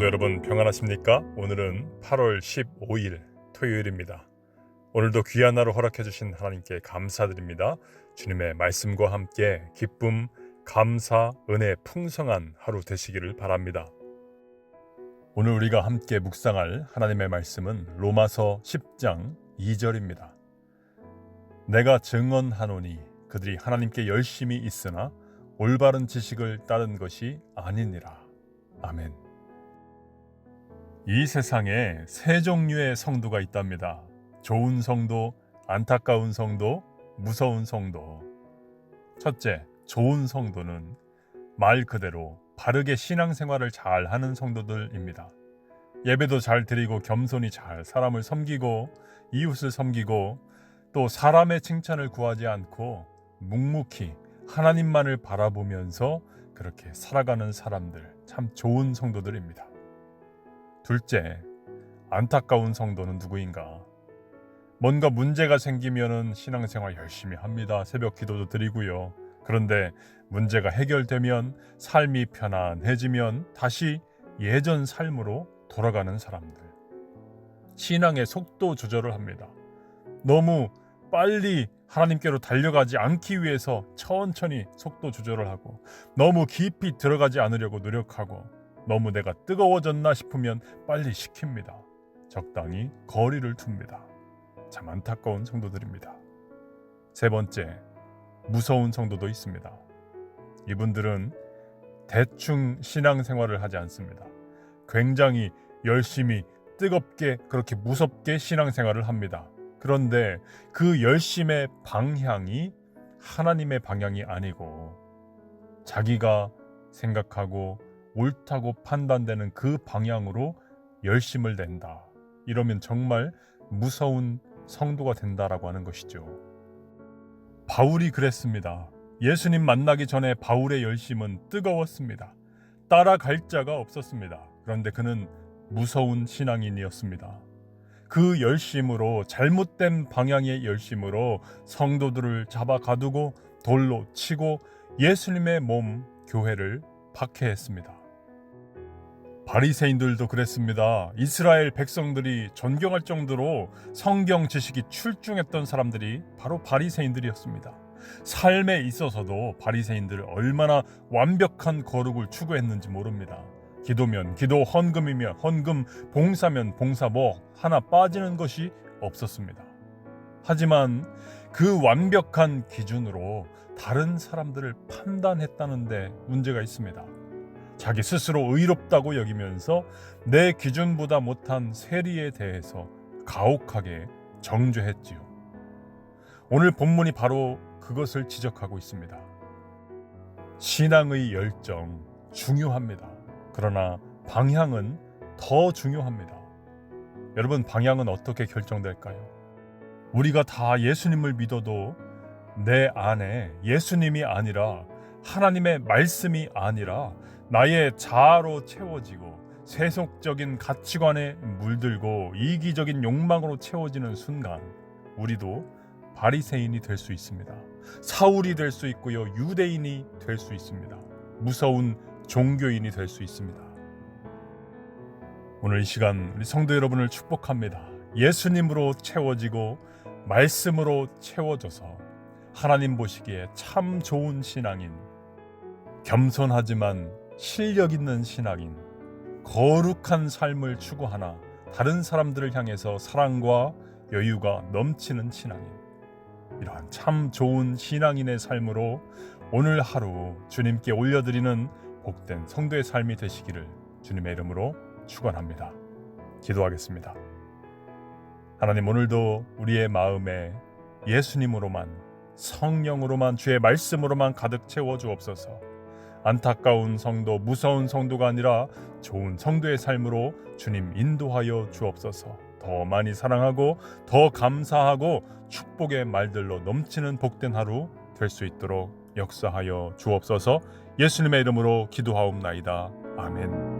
성도 여러분 평안하십니까? 오늘은 8월 15일 토요일입니다. 오늘도 귀한 하루 허락해 주신 하나님께 감사드립니다. 주님의 말씀과 함께 기쁨, 감사, 은혜 풍성한 하루 되시기를 바랍니다. 오늘 우리가 함께 묵상할 하나님의 말씀은 로마서 10장 2절입니다. 내가 증언하노니 그들이 하나님께 열심히 있으나 올바른 지식을 따른 것이 아니니라. 아멘. 이 세상에 세 종류의 성도가 있답니다. 좋은 성도, 안타까운 성도, 무서운 성도. 첫째, 좋은 성도는 말 그대로 바르게 신앙생활을 잘 하는 성도들입니다. 예배도 잘 드리고 겸손히 잘 사람을 섬기고 이웃을 섬기고 또 사람의 칭찬을 구하지 않고 묵묵히 하나님만을 바라보면서 그렇게 살아가는 사람들 참 좋은 성도들입니다. 둘째, 안타까운 성도는 누구인가? 뭔가 문제가 생기면은 신앙생활 열심히 합니다. 새벽 기도도 드리고요. 그런데 문제가 해결되면 삶이 편안해지면 다시 예전 삶으로 돌아가는 사람들. 신앙의 속도 조절을 합니다. 너무 빨리 하나님께로 달려가지 않기 위해서 천천히 속도 조절을 하고 너무 깊이 들어가지 않으려고 노력하고 너무 내가 뜨거워졌나 싶으면 빨리 식힙니다. 적당히 거리를 둡니다. 참 안타까운 성도들입니다. 세 번째, 무서운 성도도 있습니다. 이분들은 대충 신앙생활을 하지 않습니다. 굉장히 열심히 뜨겁게 그렇게 무섭게 신앙생활을 합니다. 그런데 그 열심의 방향이 하나님의 방향이 아니고 자기가 생각하고 옳다고 판단되는 그 방향으로 열심을 낸다. 이러면 정말 무서운 성도가 된다라고 하는 것이죠. 바울이 그랬습니다. 예수님 만나기 전에 바울의 열심은 뜨거웠습니다. 따라갈 자가 없었습니다. 그런데 그는 무서운 신앙인이었습니다. 그 열심으로 잘못된 방향의 열심으로 성도들을 잡아 가두고 돌로 치고 예수님의 몸 교회를 박해했습니다. 바리새인들도 그랬습니다. 이스라엘 백성들이 존경할 정도로 성경 지식이 출중했던 사람들이 바로 바리새인들이었습니다. 삶에 있어서도 바리새인들 얼마나 완벽한 거룩을 추구했는지 모릅니다. 기도면 기도, 헌금이면 헌금, 봉사면 봉사 뭐 하나 빠지는 것이 없었습니다. 하지만 그 완벽한 기준으로 다른 사람들을 판단했다는데 문제가 있습니다. 자기 스스로 의롭다고 여기면서 내 기준보다 못한 세리에 대해서 가혹하게 정죄했지요. 오늘 본문이 바로 그것을 지적하고 있습니다. 신앙의 열정 중요합니다. 그러나 방향은 더 중요합니다. 여러분, 방향은 어떻게 결정될까요? 우리가 다 예수님을 믿어도 내 안에 예수님이 아니라 하나님의 말씀이 아니라 나의 자아로 채워지고 세속적인 가치관에 물들고 이기적인 욕망으로 채워지는 순간 우리도 바리새인이 될 수 있습니다. 사울이 될 수 있고요. 유대인이 될 수 있습니다. 무서운 종교인이 될 수 있습니다. 오늘 이 시간 우리 성도 여러분을 축복합니다. 예수님으로 채워지고 말씀으로 채워져서 하나님 보시기에 참 좋은 신앙인, 겸손하지만 실력 있는 신앙인, 거룩한 삶을 추구하나 다른 사람들을 향해서 사랑과 여유가 넘치는 신앙인. 이러한 참 좋은 신앙인의 삶으로 오늘 하루 주님께 올려드리는 복된 성도의 삶이 되시기를 주님의 이름으로 축원합니다. 기도하겠습니다. 하나님 오늘도 우리의 마음에 예수님으로만 성령으로만 주의 말씀으로만 가득 채워 주옵소서. 안타까운 성도, 무서운 성도가 아니라 좋은 성도의 삶으로 주님 인도하여 주옵소서. 더 많이 사랑하고 더 감사하고 축복의 말들로 넘치는 복된 하루 될 수 있도록 역사하여 주옵소서. 예수님의 이름으로 기도하옵나이다. 아멘.